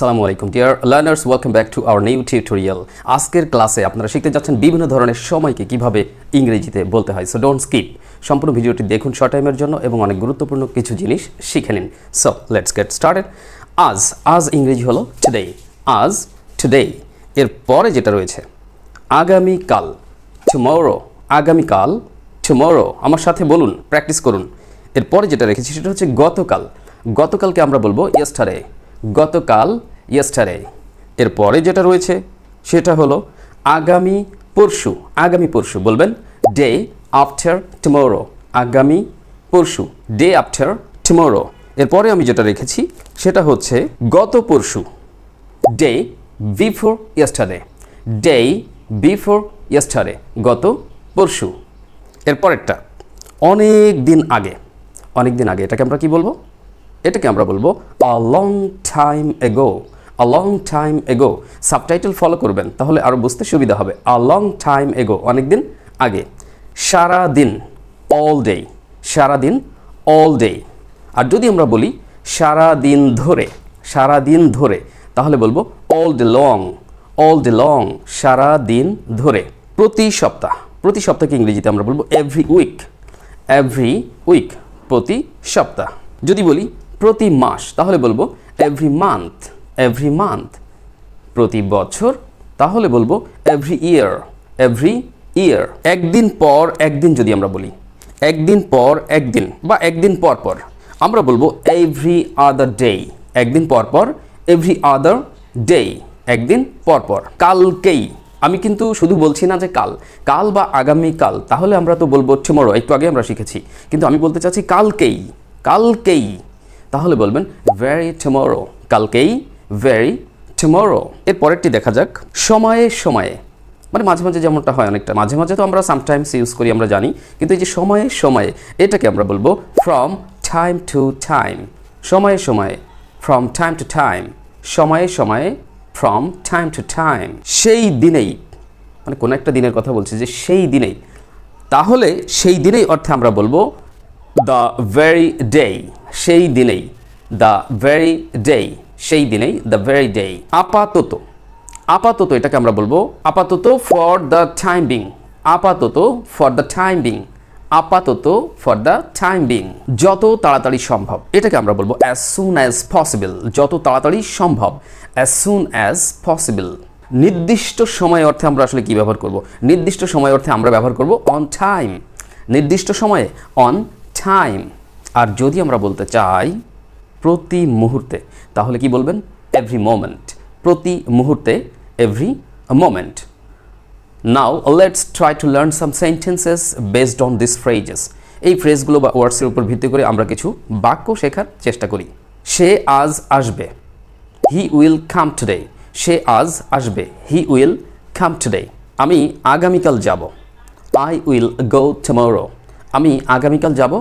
আসসালামু আলাইকুম। Dear learners welcome back to our new tutorial আজকের ক্লাসে আপনারা শিখতে যাচ্ছেন বিভিন্ন ধরনের সময়কে কীভাবে ইংরেজিতে বলতে হয়। সো ডোন্ট স্কিপ সম্পূর্ণ ভিডিওটি দেখুন শর্ট টাইমের জন্য এবং অনেক গুরুত্বপূর্ণ কিছু জিনিস শিখে নিন। সো লেটস গেট স্টার্টেড আজ আজ ইংরেজি হলো টুডে আজ টুডে এর পরে যেটা রয়েছে, আগামীকাল। টুমোরো আগামীকাল। টুমোরো আমার সাথে বলুন প্র্যাকটিস করুন। এরপরে যেটা রেখেছি সেটা হচ্ছে গতকাল। গতকালকে আমরা বলব ইয়েস্টারে গতকাল ইয়েস্টারে এরপরে যেটা রয়েছে, সেটা হলো আগামী পরশু আগামী পরশু বলবেন ডে আফটার টুমোরো আগামী পরশু ডে আফটার টুমোরো এরপরে আমি যেটা রেখেছি, সেটা হচ্ছে গত পরশু day before yesterday day before yesterday গত পরশু। এরপরেরটা, অনেক দিন আগে, অনেক দিন আগে, এটাকে আমরা কি বলব? এটাকে আমরা বলব a long time ago a long time ago subtitle follow করবেন, তাহলে আরও বুঝতে সুবিধা হবে। আ লং টাইম এগো অনেক দিন আগে। সারা দিন অল ডে সারা দিন অল ডে আর যদি আমরা বলি সারা দিন ধরে সারা দিন ধরে, তাহলে বলব all day long all day long সারা দিন ধরে। প্রতি সপ্তাহ, প্রতি সপ্তাহকে ইংরেজিতে আমরা বলব এভরি উইক এভরি উইক প্রতি সপ্তাহ। যদি বলি, প্রতি মাস, তাহলে বলব এভরি মান্থ এভরি মান্থ প্রতি বছর, তাহলে বলব এভরি ইয়ার এভরি ইয়ার একদিন পর একদিন যদি আমরা বলি, একদিন পর একদিন বা একদিন পর পর, আমরা বলব এভরি আদার ডে একদিন পর পর এভরি আদার ডে একদিন পর পর। কালকেই। আমি কিন্তু শুধু বলছি না যে কাল কাল বা আগামী কাল, তাহলে আমরা তো বলব টুমোরো একটু আগে আমরা শিখেছি। কিন্তু আমি বলতে চাচ্ছি কালকেই কালকেই। তাহলে বলবেন ভেরি টুমোরো কালকেই ভেরি টুমোরো এর পরেরটি দেখা যাক। সময়ে সময়ে। মানে মাঝে মাঝে যেমনটা হয় অনেকটা। মাঝে মাঝে তো আমরা সামটাইমস ইউজ করি, আমরা জানি। কিন্তু এই যে সময়ে সময়ে, এটাকে আমরা বলব ফ্রম টাইম টু টাইম সময়ে সময়ে ফ্রম টাইম টু টাইম সময়ে সময়ে ফ্রম টাইম টু টাইম সেই দিনেই মানে কোনো একটা দিনের কথা বলছি যে সেই দিনেই। তাহলে সেই দিনেই অর্থে আমরা বলব দ্য ভেরি ডে সেই দিনেই দ্য ভেরি ডে সেই দিনেই দ্য ভেরি ডে আপাতত। আপাতত এটাকে আমরা বলব আপাতত ফর দ্য টাইম বিং আপাতত ফর দ্য টাইম বিং আপাতত ফর দ্য টাইম বিং যত তাড়াতাড়ি সম্ভব। এটাকে আমরা বলব অ্যাজ সুন অ্যাজ পসিবল যত তাড়াতাড়ি সম্ভব। অ্যাজ সুন অ্যাজ পসিবল নির্দিষ্ট সময় অর্থে আমরা আসলে কি ব্যবহার করব? নির্দিষ্ট সময় অর্থে আমরা ব্যবহার করব অন টাইম নির্দিষ্ট সময়ে অন টাইম আর যদি আমরা বলতে চাই প্রতি মুহূর্তে, তাহলে কি বলবেন? এভরি মোমেন্ট প্রতি মুহূর্তে every moment now let's try to learn some sentences based on this phrases এই ফ্রেজগুলো বা ওয়ার্ডসের উপর ভিত্তি করে আমরা কিছু বাক্য শেখার চেষ্টা করি। সে আজ আসবে। হি উইল কাম টুডে সে আজ আসবে। হি উইল কাম টুডে আমি আগামীকাল যাব। আই উইল গো টুমোরো আমি আগামীকাল যাব।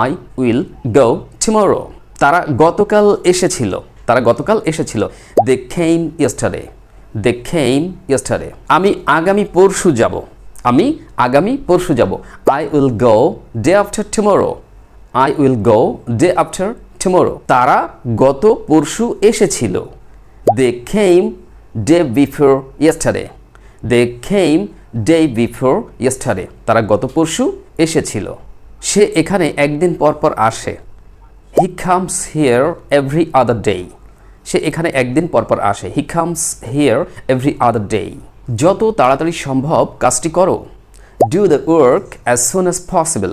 আই উইল গো টুমোরো তারা গতকাল এসেছিল, তারা গতকাল এসেছিল দে খেইম ইয়েস্টারডে দে খেইম ইয়েস্টারডে আমি আগামী পরশু যাব, আমি আগামী পরশু যাব। I will go day after tomorrow I will go day after tomorrow তারা গত পরশু এসেছিল they came day before yesterday they came day before yesterday তারা গত পরশু এসেছিল, সে এখানে একদিন পর পর আসে। He comes here every other day সে এখানে একদিন পর পর আসে। He comes here every other day যত তাড়াতাড়ি সম্ভব কাজটি করো। Do the work as soon as possible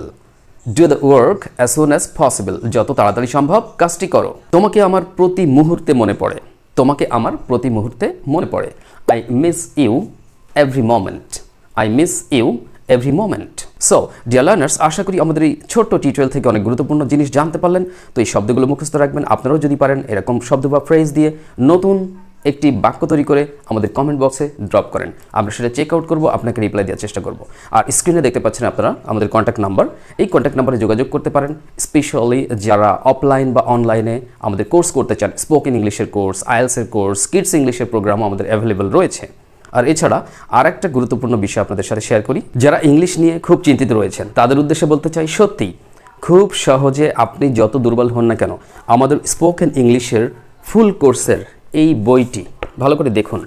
do the work as soon as possible যত তাড়াতাড়ি সম্ভব কাজটি করো। তোমাকে আমার প্রতি মুহূর্তে মনে পড়ে। তোমাকে আমার প্রতি মুহূর্তে মনে পড়ে। I miss you every moment I miss you every moment so dear learners আশা করি আমাদের এই ছোট্ট টিউটোরিয়াল থেকে অনেক গুরুত্বপূর্ণ জিনিস জানতে পারলেন। তো এই শব্দগুলো মুখস্থ রাখবেন। আপনারাও যদি পারেন এরকম শব্দ বা ফ্রেজ দিয়ে নতুন একটি বাক্য তৈরি করে আমাদের কমেন্ট বক্সে ড্রপ করেন। আমরা সেটা চেক আউট করব, আপনাকে রিপ্লাই দেওয়ার চেষ্টা করব। আর স্ক্রিনে দেখতে পাচ্ছেন আপনারা আমাদের কন্ট্যাক্ট নাম্বার এই কন্ট্যাক্ট নাম্বারে যোগাযোগ করতে পারেন স্পেশালি যারা অফলাইন বা অনলাইনে আমাদের কোর্স করতে চান। স্পোকেন ইংলিশের কোর্স আইএলসের কোর্স কিডস ইংলিশের প্রোগ্রামও আমাদের অ্যাভেলেবেল রয়েছে। আর এছাড়া আর একটা গুরুত্বপূর্ণ বিষয় আপনাদের সাথে শেয়ার করি। যারা ইংলিশ নিয়ে খুব চিন্তিত রয়েছেন, তাদের উদ্দেশ্যে বলতে চাই সত্যি, খুব সহজে আপনি যত দুর্বল হন না কেন, আমাদের স্পোকেন ইংলিশের ফুল কোর্সের এই বইটি, ভালো করে দেখুন,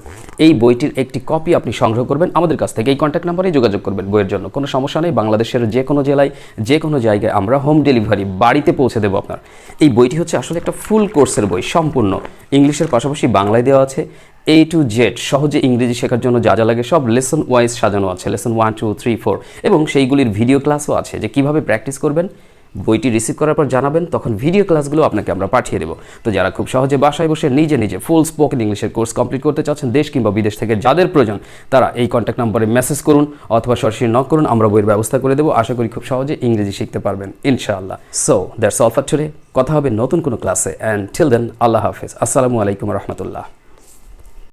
এই বইটির একটি কপি আপনি সংগ্রহ করবেন, আমাদের কাছ থেকে এই কন্ট্যাক্ট নাম্বারে যোগাযোগ করবেন বইয়ের জন্য। কোনো সমস্যা নেই, বাংলাদেশের যে কোনো জেলায়, যে কোনো জায়গায় আমরা হোম ডেলিভারি বাড়িতে পৌঁছে দেবো আপনার। এই বইটি হচ্ছে আসলে একটা ফুল কোর্সের বই, সম্পূর্ণ। ইংলিশের পাশাপাশি বাংলায় দেওয়া আছে এ টু জেড সহজে ইংরেজি শেখার জন্য যা যা লাগে সব লেসন ওয়াইজ সাজানো আছে lesson one two three four এবং সেইগুলির ভিডিও ক্লাসও আছে যে কীভাবে প্র্যাকটিস করবেন, বইটি রিসিভ করার পর জানাবেন, তখন ভিডিও ক্লাসগুলো আপনাকে আমরা পাঠিয়ে দেবো। তো যারা খুব সহজে বাসায় বসে নিজে নিজে ফুল স্পোকেন ইংলিশের কোর্স কমপ্লিট করতে চাচ্ছেন, দেশ কিংবা বিদেশ থেকে যাদের প্রয়োজন, তারা এই কন্ট্যাক্ট নাম্বারে মেসেজ করুন অথবা সরাসরি নক করুন, আমরা বইয়ের ব্যবস্থা করে দেবো। আশা করি খুব সহজে ইংরেজি শিখতে পারবেন, ইনশাআল্লাহ। So that's all for today কথা হবে নতুন কোনো ক্লাসে অ্যান্ড টিল দেন আল্লাহ হাফেজ। আসসালামু আলাইকুম রহমতুল্লাহ।